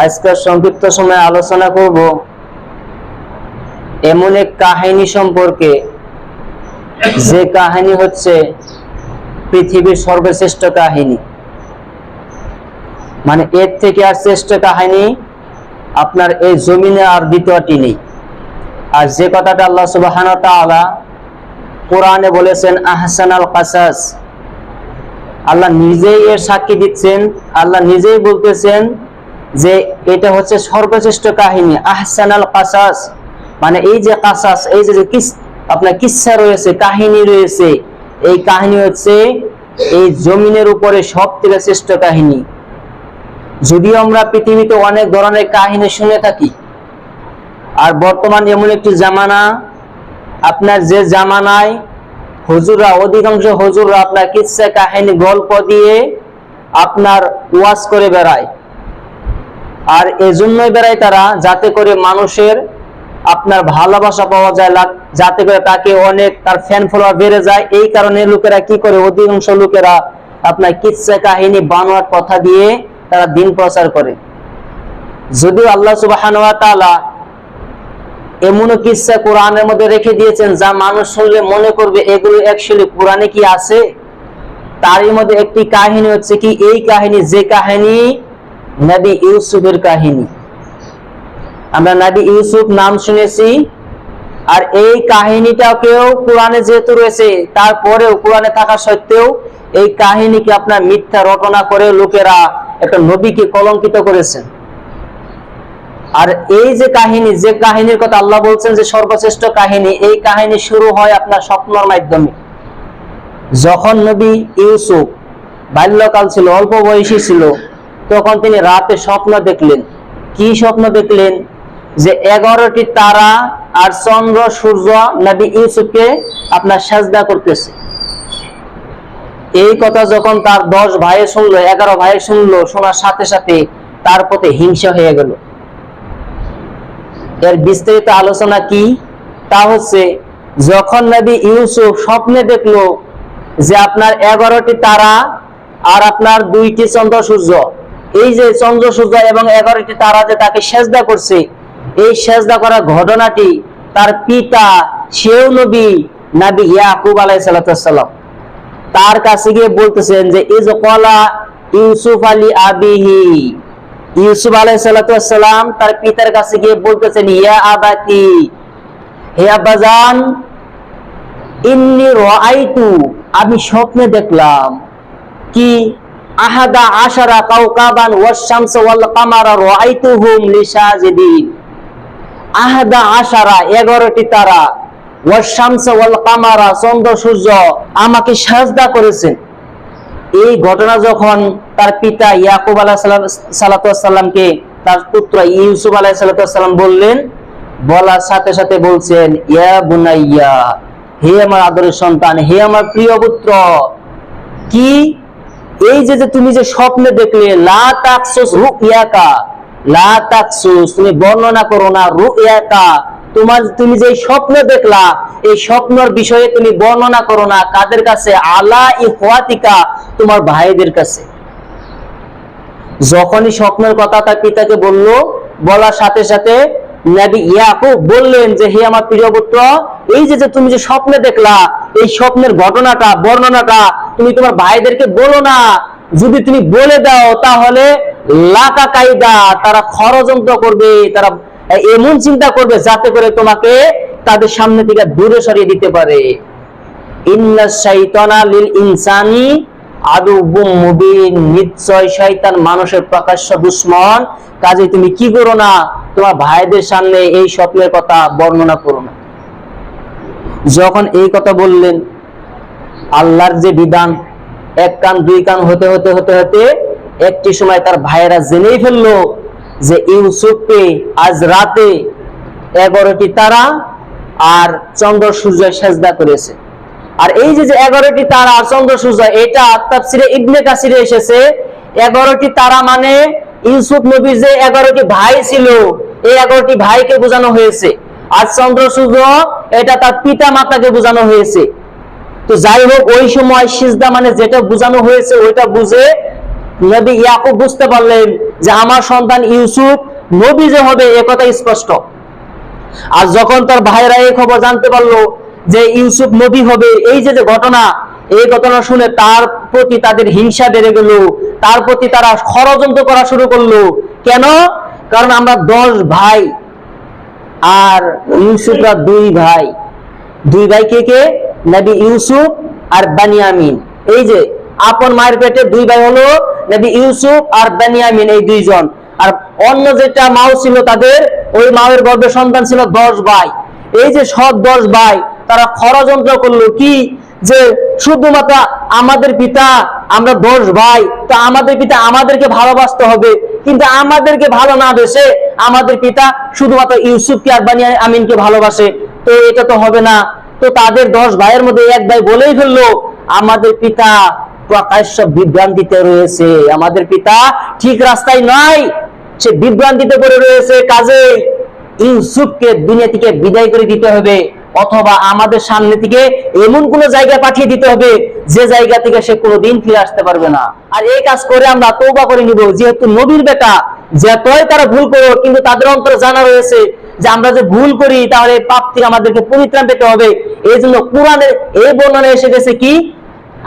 আজকের সংক্ষিপ্ত সময় আলোচনা করব এমন এক কাহিনী সম্পর্কে। যে কাহিনী হচ্ছে পৃথিবীর সর্বশ্রেষ্ঠ কাহিনী। মানে এর থেকে আর শ্রেষ্ঠ কাহিনী আপনার এই জমিনে আর দ্বিতীয়টি নেই। আর যে কথাটা আল্লাহ সুবাহান তাআলা কোরআনে বলেছেন, আহসানাল কাসাস। আল্লাহ নিজেই এর সাক্ষী দিচ্ছেন, আল্লাহ নিজেই বলতেছেন যে এটা হচ্ছে সর্বশ্রেষ্ঠ কাহিনী, আহসানাল কাসাস। মানে এই যে কাসাস, এই যে আপনার কিচ্ছা রয়েছে, কাহিনী রয়েছে, এই কাহিনী হচ্ছে এই জমিনের উপরে সব থেকে শ্রেষ্ঠ কাহিনী। যদিও আমরা পৃথিবীতে অনেক ধরনের কাহিনী শুনে থাকি, আর বর্তমান এমন একটি জামানা, আপনার যে জামানায় হুজুরা অধিকাংশ হুজুররা আপনার কিচ্ছা কাহিনী গল্প দিয়ে আপনার ওয়াজ করে বেড়ায়। আর এজন্যই বেড়ায় তারা যাতে করে মানুষের আপনার ভালোবাসা পাওয়া যায় যাতে করে তাকে অনেক তার ফ্যান ফলোয়ার বেড়ে যায়। এই কারণে লোকেরা কি করে, অধিকাংশ লোকেরা আপনার কিচ্ছা কাহিনী বানোয়ার কথা দিয়ে তারা দিন প্রচার করে। যদিও আল্লাহ সুবাহান এমনও কিচ্ছা কোরআনের মধ্যে রেখে দিয়েছেন, যা মানুষ শুনলে মনে করবে এগুলো অ্যাকচুয়ালি কোরআনে কি আছে? তারই মধ্যে একটি কাহিনী হচ্ছে কি, এই কাহিনী যে কাহিনী নবী ইউসুফের কাহিনী। আমরা নবী ইউসুফ নাম শুনেছি, আর এই কাহিনীটাকেও কোরআনে যেহেতু রয়েছে, তারপরেও কোরআনে থাকা সত্ত্বেও এই কাহিনীকে আপনার মিথ্যা রটনা করে লোকেরা একটা নবীকে কলঙ্কিত করেছেন। আর এই যে কাহিনী, যে কাহিনীর কথা আল্লাহ বলছেন যে সর্বশ্রেষ্ঠ কাহিনী, এই কাহিনী শুরু হয় আপনার স্বপ্নর মাধ্যমে। যখন নবী ইউসুফ, বাল্যকাল ছিল, অল্প বয়সী ছিল তখন তিনি রাতে স্বপ্ন দেখলেন। কি স্বপ্ন দেখলেন? যে এগারোটি তারা আর চন্দ্র, সূর্য, নবী ইউসুফকে আপনার সাজদা করতেছে। এই কথা যখন তার দশ ভাইয়ে শুনলো, এগারো ভাইয়ে শুনলো, শোনার সাথে সাথে তার প্রতি হিংসা হয়ে গেল। এর বিস্তারিত আলোচনা কি? তা হচ্ছে, যখন নবী ইউসুফ স্বপ্নে দেখল যে আপনার এগারোটি তারা আর আপনার দুইটি চন্দ্র, সূর্য এই যে চন্দ্র সূর্য এবং এগারোটি তারা যে তাকে সেজদা করছে, এই সেজদা করার ঘটনাটি তার পিতা সেও নবী নবী ইয়াকুব আলাইসালাম তার কাছে গিয়ে বলতেছেন যে, ইজ কলা ইউসুফ আলী আবিহি। ইউসুফ আলাইসালাম তার পিতার কাছে গিয়ে বলতেছেন, ইয়া আবাতি, হে আব্বাজান ইন্নি রাআইতু, আমি স্বপ্নে দেখলাম। কি? আহাদা আশারা কাওকাবান ওয়াশ শামস ওয়াল কামারা রাআইতুহুম লিসাজিদিন। আহাদা আশারা 11টি তারা ওয়াশ শামস ওয়াল কামারা চন্দ্র, সূর্য আমাকে সাজদা করেছেন। এই ঘটনা যখন তার পিতা ইয়াকুব আলাহ সালাতামকে তার পুত্র ইউসুফ আলাহ সালাতাম বললেন, বলার সাথে সাথে বলছেন, ইয়া বুনাইয়া, হে আমার আদরের সন্তান, হে আমার প্রিয় পুত্র, কি এই যে যে তুমি যে স্বপ্নে দেখলে তুমি বর্ণনা করো না রুইয়াকা তোমার তুমি যে স্বপ্ন দেখলা, এই স্বপ্নর বিষয়ে তুমি বর্ণনা করো না কাদের কাছে? আলা ইহাতিকা তোমার ভাইদের কাছে। যখনই স্বপ্নের কথা তার পিতাকে বলল, বলার সাথে সাথে বললেন যে, হে আমার প্রিয় পুত্র, এই যে তুমি যে স্বপ্নে দেখলা, এই স্বপ্নের ঘটনাটা, বর্ণনাটা তুমি তোমার ভাইদেরকে বলো না। যদি তুমি বলে দাও, তাহলে লাকা কায়দা তারা ষড়যন্ত্র করবে, তারা এমন চিন্তা করবে যাতে করে তোমাকে তাদের সামনে থেকে দূরে সরিয়ে দিতে পারে। লিল ইনসানি মুবিন, নিশ্চয় শয়তান মানুষের প্রকাশ্য দুশ্মন। কাজে তুমি কি করো না? তোমার ভাইদের সামনে এই স্বপ্নের কথা বর্ণনা করো না। যখন এই কথা বললেন আল্লাহর যে বিধান, এক কান, দুই কান হতে হতে হতে হতে, একটি সময় তার ভাইয়েরা জেনেই ফেলল যে ইউসুফকে আজ রাতে এগারোটি তারা আর চন্দ্র সূর্য সেজদা করেছে। আর এই যে এগারোটি তারা আর চন্দ্র সূর্য, এটা তাফসিরে ইবনে কাসিরে এসেছে। এগারোটি তারা মানে ইউসুফ নবীর যে এগারোটি ভাই ছিল, এই এগারোটি ভাইকে বোঝানো হয়েছে। আর চন্দ্র সূর্য, এটা তার পিতা মাতাকে বোঝানো হয়েছে। তো যাই হোক ওই সময় সিজদা মানে যেটা বোঝানো হয়েছে, ওইটা বুঝে নবী ইয়াকুব বুঝতে পারলেন যে আমার সন্তান ইউসুফ নবী যে হবে, এ কথা স্পষ্ট। আর যখন তার ভাইরা এই খবর জানতে পারল যে ইউসুফ নবী হবে, এই যে যে ঘটনা, এই ঘটনা শুনে তার প্রতি তাদের হিংসা বেড়ে গেল, তার প্রতি তারা ষড়যন্ত্র করা শুরু করল। কেন? কারণ আমরা দশ ভাই, আর ইউসুফরা দুই ভাই। দুই ভাই কে কে? নবী ইউসুফ আর বানিয়ামিন। এই যে, আপন মায়ের পেটে দুই ভাই হলো, নবী ইউসুফ আর বানিয়ামিন এই দুইজন। আর অন্য যেটা মাও ছিল তাদের, ওই মায়ের গর্ভে সন্তান ছিল দশ ভাই। এই যে সব দশ ভাই, তারা ষড়যন্ত্র করল কি? যে শুধুমাত্র আমাদের পিতা, আমরা দশ ভাই, তো আমাদের পিতা আমাদেরকে ভালোবাসতে হবে। কিন্তু আমাদেরকে ভালো না বেসে আমাদের পিতা শুধুমাত্র ইউসুফকে আর বানিয়া আমিনকে ভালোবাসে। তো এটা তো হবে না। তো তাদের দশ ভাইয়ের মধ্যে এক ভাই বলেই ফেলল, আমাদের পিতা প্রকাশ্য বিভ্রান্তিতে রয়েছে। আমাদের পিতা ঠিক রাস্তায় নয় সে বিভ্রান্তিতে পড়ে রয়েছে। কাজে ইউসুফকে দুনিয়া থেকে বিদায় করে দিতে হবে অথবা আমাদের সামনে থেকে এমন কোন জায়গায় পাঠিয়ে দিতে হবে যে জায়গা থেকে সে কোনোদিন ফিরে আসতে পারবে না। আর এই কাজ করে আমরা তৌবা করে নিব। যেহেতু নবীর বেটা, যতই তারা ভুল করো কিন্তু তাদের অন্তরে জানা রয়েছে যে আমরা যে ভুল করি, তাহলে পাপ থেকে আমাদেরকে পরিত্রাণ পেতে হবে। এই জন্য কোরআনের এই বর্ণনা এসে গেছে কি?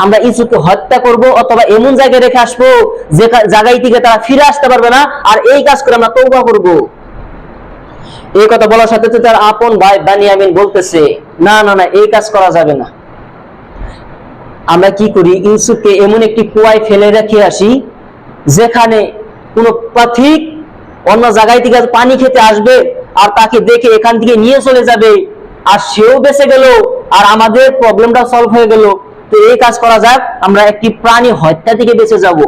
আমরা ইসুকে হত্যা করব অথবা এমন জায়গায় রেখে আসব যে জায়গায় থেকে তারা ফিরে আসতে পারবে না, আর এই কাজ করে আমরা তৌবা করব। এই কথা বলার সাথে সাথে তার আপন ভাই বানিয়ামিন বলতেছে, না না না, এই কাজ করা যাবে না। আমরা কি করি? ইউসুফকে এমন একটি কুয়ায় ফেলে রেখে আসি, যেখানে কোনো পথিক অন্য জায়গায় থেকে পানি খেতে আসবে আর তাকে দেখে এখান থেকে নিয়ে চলে যাবে। আর সেও বেঁচে গেল, আর আমাদের প্রবলেমটা সলভ হয়ে গেল। তো এই কাজ করা যাক, আমরা একটি প্রাণী হত্যা থেকে বেঁচে যাব।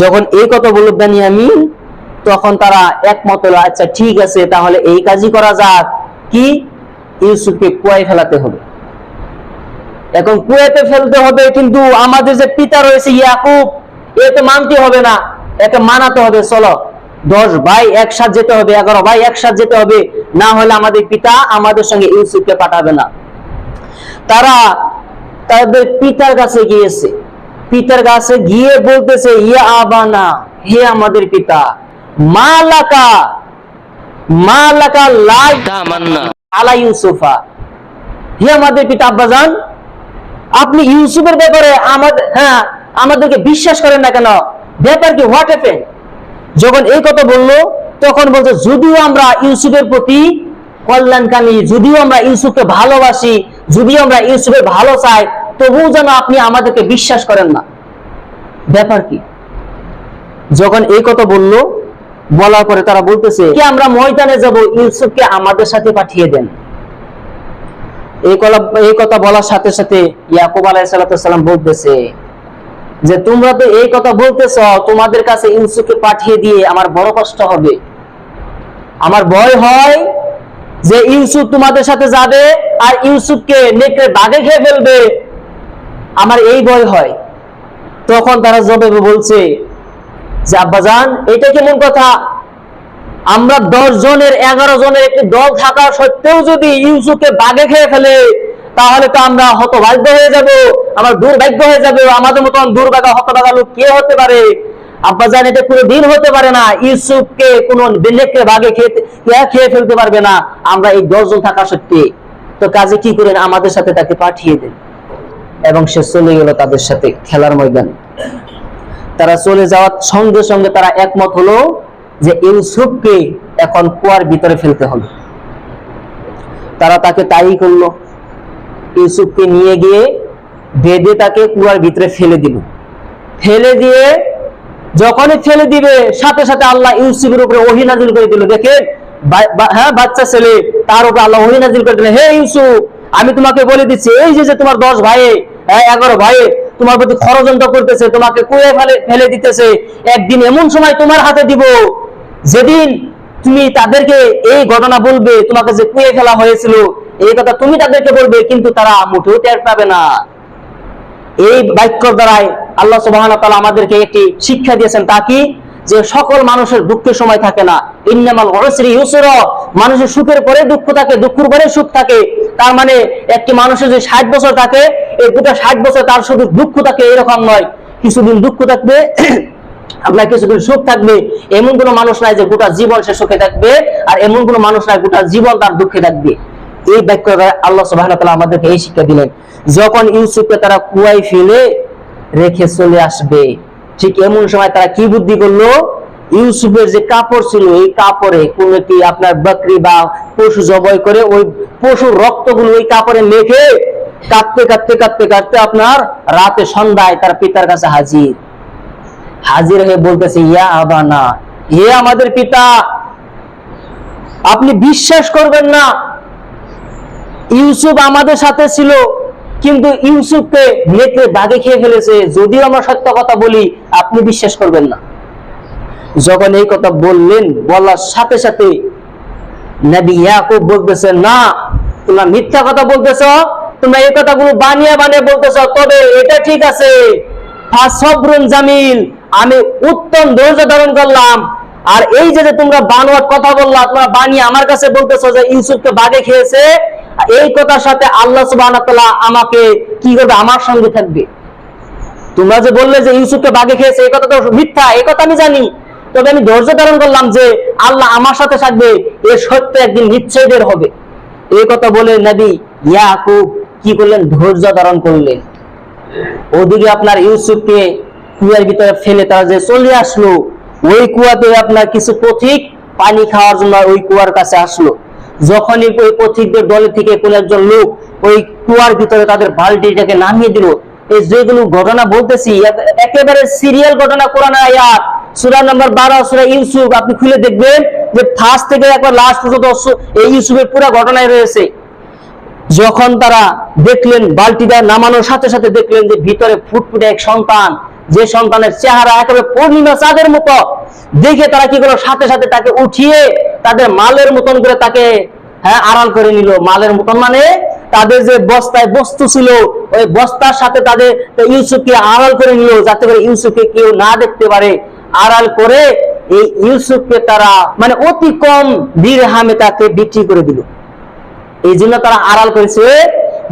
যখন এই কথা বলল বেনিয়ামিন, তখন তারা একমত হলো আচ্ছা ঠিক আছে, তাহলে এই কাজই করা যাক। কি? ইউসুফকে কুয়ায় ফেলাতে হবে। এখন কুয়েতে ফেলতে হবে, কিন্তু আমাদের যে পিতা রয়েছে ইয়াকুব, এ তো মানতে হবে না, একে মানাতে হবে, চলো। দশ ভাই একসাথ যেতে হবে এগারো ভাই একসাথ যেতে হবে। না হলে আমাদের পিতা আমাদের সঙ্গে ইউসুফকে পাঠাবে না। তারা তাদের পিতার কাছে গিয়েছে। পিতার কাছে গিয়ে বলতেছে ইয়া আবানা হে আমাদের পিতা মালাকা মালাকা আলা ইউসুফা। হে আমাদের পিতা আব্বাজান আপনি ইউসুফের ব্যাপারে আমাদের হ্যাঁ আমাদেরকে বিশ্বাস করেন না কেন? ব্যাপার কি হোয়াট হ্যাপেন যখন এই কথা বলল, তখন বলছে, যদিও আমরা ইউসুফের প্রতি কল্যাণকামী, যদিও আমরা ইউসুফকে ভালোবাসি, যদিও আমরা ইউসুফের ভালো চাই, তবুও যেন আপনি আমাদেরকে বিশ্বাস করেন না। ব্যাপার কি? যখন এই কথা বলল, বলার পরে তারা বলতেছে, কি আমরা ময়দানে যাব, ইউসুফকে আমাদের সাথে পাঠিয়ে দেন। এই কথা এই কথা বলার সাথে সাথে ইয়াকুব আলাইসালাম বলতেছে যে তোমরা তো এই কথা বলতেছ, তোমাদের কাছে ইউসুফকে পাঠিয়ে দিয়ে আমার বড় কষ্ট হবে। আমার ভয় হয় যে ইউসুফ তোমাদের সাথে যাবে আর ইউসুফকে নেকড়ে বাগে খেয়ে ফেলবে। আমার এই ভয় হয়। তখন তারা জবাবে বলছে, যে আব্বাজান এটা কেমন কথা? আমরা দশ জনের, এগারো জনের একটি দল থাকা সত্ত্বেও যদি ইউসুফকে বাগে খেয়ে ফেলে তাহলে তো আমরা হতভাগ্য হয়ে যাব, আমার দুর্ভাগ্য হয়ে যাবে, আমাদের মতন দুর্ভাগ্য হতভাগা লোক কে হতে পারে? আব্বাজান, এটা কোনো দিন হতে পারে না। ইউসুফকে, কোন বেলেককে ভাগে কে খেয়ে ফেলতে পারবে না। আমরা এই দশজন থাকা সত্ত্বে। তো কাজে কি করেন? আমাদের সাথে তাকে পাঠিয়ে দেন। এবং সে চলে গেল তাদের সাথে খেলার ময়দান। তারা চলে যাওয়ার সঙ্গে সঙ্গে তারা একমত হলো যে ইউসুফকে এখন কুয়ার ভিতরে ফেলতে হবে। তারা তাকে তাই করল। ইউসুফকে নিয়ে গিয়ে বেঁধে তাকে কুয়ার ভিতরে ফেলে দিল। ফেলে দিয়ে যখনই ফেলে দিবে, সাথে সাথে আল্লাহ ইউসুফের উপরে ওহি নাজিল করে দিল। দেখে বা- বা- হ্যাঁ বাচ্চা ছেলে, তার উপরে আল্লাহ ওহি নাজিল করে দিল। হে ইউসুফ, আমি তোমাকে বলে দিচ্ছি, এই যে তোমার দশ ভাই হ্যাঁ এগারো ভাই তোমার প্রতি ষড়যন্ত্র করতেছে, তোমাকে কুয়ে ফেলে ফেলে দিতেছে, একদিন এমন সময় তোমার হাতে দিব, যেদিন তুমি তাদেরকে এই ঘটনা বলবে, তোমাকে যে কুয়ে ফেলা হয়েছিল, এই কথা তুমি তাদেরকে বলবে, কিন্তু তারা মুঠেও টের পাবে না। এই বাক্যর দ্বারাই আল্লাহ সুবহান আমাদেরকে একটি শিক্ষা দিয়েছেন তা কি? যে সকল মানুষের দুঃখের সময় থাকে না। ইন্নামাল মানুষের সুখের পরে দুঃখ থাকে, দুঃখের পরে সুখ থাকে। তার মানে একটি মানুষের যে ষাট বছর থাকে, এই গোটা ষাট বছর তার শুধু দুঃখ থাকে এরকম নয়, কিছুদিন দুঃখ থাকবে আপনার কিছুদিন সুখ থাকবে, এমন কোনো মানুষ নাই যে গোটা জীবন সে সুখে থাকবে আর এমন কোনো মানুষ নাই গোটা জীবন তার দুঃখে থাকবে। এই বাক্য আল্লাহ সুবাহ আমাদেরকে এই শিক্ষা দিলেন, যখন ইউসুফকে তারা কুয়াই ফেলে রেখে চলে আসবে, ঠিক এমন সময় তারা কি বুদ্ধি করল? ইউসুফের যে কাপড় ছিল, এই কাপড়ে কোন একটি আপনার বকরি বা পশু জবাই করে ওই পশুর রক্তগুলো ওই কাপড়ে মেখে কাঁদতে কাঁদতে কাঁদতে কাঁদতে আপনার রাতে সন্ধ্যায় তার পিতার কাছে হাজির। হাজির হয়ে বলতেছে, ইয়া আবানা, হে আমাদের পিতা, আপনি বিশ্বাস করবেন না। ইউসুফ আমাদের সাথে ছিল, কিন্তু ইউসুফকে নেকড়ে বাগে খেয়ে ফেলেছে। যদিও আমরা সত্য কথা বলি, আপনি বিশ্বাস করবেন না। যখন এই কথা বললেন, বলার সাথে সাথে নবী ইয়াকুব বলতেছে, না, তোমরা মিথ্যা কথা বলতেছ, তোমরা এই কথাগুলো বানিয়ে বানিয়ে বলতেছ, তবে এটা ঠিক আছে। জামিল আমি উত্তম ধৈর্য ধারণ করলাম। আর এই যে তোমরা বানোয়াট কথা বললা, তোমরা বানিয়ে আমার কাছে বলতেছো যে ইউসুফকে বাগে খেয়েছে এই কথার সাথে আল্লাহ তাআলা আমাকে কি করবে? আমার সঙ্গে থাকবে। তোমরা যে বললে যে ইউসুফকে বাগে খেয়েছে, এই কথা তো মিথ্যা, এই কথা আমি জানি। তবে আমি ধৈর্য ধারণ করলাম যে আল্লাহ আমার সাথে থাকবে, এ সত্য একদিন নিশ্চয় হবে। এই কথা বলে নবী ইয়াকুব কি করলেন? ধৈর্য ধারণ করলেন। ওদিকে আপনার ইউসুফকে কুয়ার ভিতরে ফেলে তারা যে চলে আসলো, ওই কুয়াতে আপনার কিছু পথিক পানি খাওয়ার জন্য ওই কুয়ার কাছে আসলো। যখনই ওই পথিকদের দলে থেকে কোন একজন লোক ওই কুয়ার ভিতরে তাদের বালতিটাকে নামিয়ে দিল, এই যেগুলো ঘটনা বলতেছি একেবারে সিরিয়াল ঘটনা কোরআন আয়াত, সূরা নাম্বার 12 সূরা ইউসুফ, আপনি খুলে দেখবেন যে ফার্স্ট থেকে একবার লাস্ট পর্যন্ত এই ইউসুফের পুরো ঘটনায় রয়েছে। যখন তারা দেখলেন বালতিটা নামানোর সাথে সাথে দেখলেন যে ভিতরে ফুটফুটে এক সন্তান যে সন্তানের চেহারা একেবারে পূর্ণিমা চাঁদের মতো, দেখে তারা কি করল? সাথে সাথে তাকে উঠিয়ে তাদের মালের মতন করে তাকে হ্যাঁ আড়াল করে নিল। মালের মতন মানে তাদের যে বস্তায় বস্তু ছিল, ওই বস্তার সাথে তাদের ইউসুফকে আড়াল করে নিল, যাতে করে ইউসুফকে কেউ না দেখতে পারে। আড়াল করে এই ইউসুফকে তারা মানে অতি কম বীরহামে তাকে বিক্রি করে দিল। এই জন্য তারা আড়াল করেছে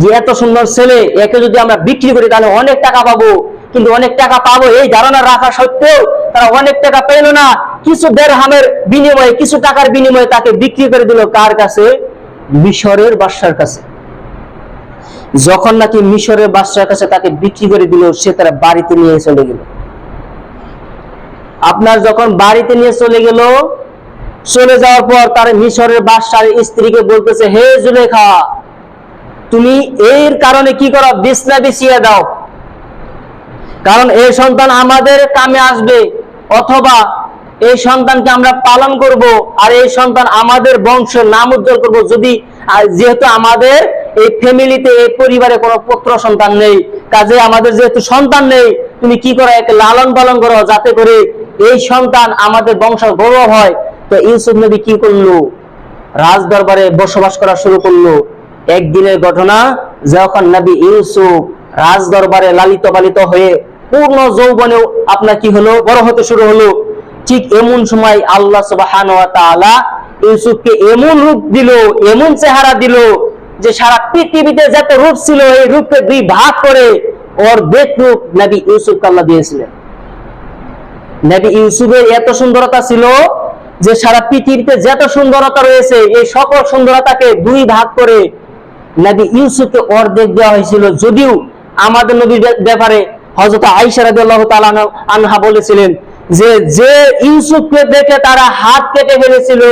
যে, এত সুন্দর ছেলে, একে যদি আমরা বিক্রি করি, তাহলে অনেক টাকা পাবো। কিন্তু অনেক টাকা পাবো, এই ধারণা রাখা সত্ত্বেও তারা অনেক টাকা পেল না। কিছু দেড়হামের বিনিময়ে, কিছু টাকার বিনিময়ে তাকে বিক্রি করে দিল কার কাছে? মিশরের বাদশার কাছে। যখন নাকি মিশরের বাদশার কাছে তাকে বিক্রি করে দিল, সে তারা বাড়িতে নিয়ে চলে গেল। আপনার যখন বাড়িতে নিয়ে চলে গেল, চলে যাওয়ার পর তার মিশরের বাদশার স্ত্রীকে বলতেছে, হে জুলেখা, তুমি এর কারণে কি করো? বিছনা বিছিয়ে দাও। কারণ এই সন্তান আমাদের কামে আসবে, অথবা এই সন্তানকে আমরা পালন করব, আর এই সন্তান আমাদের বংশের নাম উজ্জ্বল করব। যদি যেহেতু আমাদের এই ফ্যামিলিতে, এই পরিবারে কোনো পুত্র সন্তান নেই, কাজে আমাদের যেহেতু সন্তান নেই, তুমি কি করো, একে লালন পালন করো, যাতে করে এই সন্তান আমাদের বংশ গৌরব হয়। তো ইউসুফ নবী কি করল? রাজ দরবারে বসবাস করা শুরু করল। একদিনের ঘটনা, যখন নবী ইউসুফ রাজ দরবারে লালিত পালিত হয়ে পূর্ণ যৌবনে আপনার কি হলো? বড় হতে শুরু হলো। ঠিক এমন সময় আল্লাহ সুবহান ইউসুফকে এমন রূপ দিল, এমন চেহারা দিল যে সারা পৃথিবীতে যত রূপ ছিল, এই রূপকে দুই ভাগ করে বেদ রূপ নবী ইউসুফকে আল্লাহ দিয়েছিলেন। নবী ইউসুফের এত সুন্দরতা ছিল যে সারা পৃথিবীতে যত সুন্দরতা রয়েছে, এই সকল সুন্দরতাকে দুই ভাগ করে নবী ইউসুফকে অর্ধেক দেওয়া হয়েছিল। যদিও আমাদের নবীর ব্যাপারে রাদিয়াল্লাহু তাআলা আনহা- বলেছিলেন যে যে ইউসুফকে দেখে তারা হাত কেটে ফেলেছিল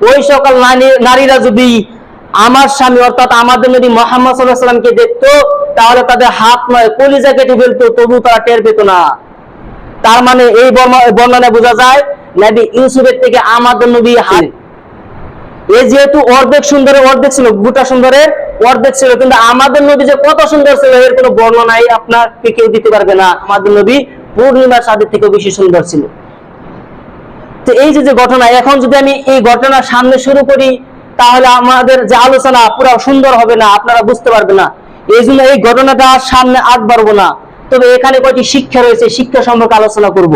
ওই সকল নারীরা যদি আমার স্বামী অর্থাৎ আমাদের নবী মোহাম্মদ আলাইহি সাল্লামকে দেখতো তাহলে তাদের হাত নয় কলিজা কেটে ফেলতো তবু তারা টের পেত না। তার মানে এই বর্ণনা বোঝা যায় নবী ইউসুফের থেকে আমাদের নবী হাত এ যেহেতু অর্ধেক সুন্দরের অর্ধেক ছিল গোটা সুন্দরের অর্ধেক ছিল, কিন্তু আমাদের নবী যে কত সুন্দর ছিল, এর কোনো বর্ণনাই আপনাকে কেউ দিতে পারবে না। আমাদের নবী পূর্ণিমার সাদের থেকে বেশি সুন্দর ছিল। তো এই যে যে ঘটনা, এখন যদি আমি এই ঘটনা সামনে শুরু করি, তাহলে আমাদের যে আলোচনা পুরো সুন্দর হবে না, আপনারা বুঝতে পারবেন না। এই জন্য এই ঘটনাটা সামনে আগ বাড়বো না। তবে এখানে কয়টি শিক্ষা রয়েছে, শিক্ষা সম্পর্কে আলোচনা করব।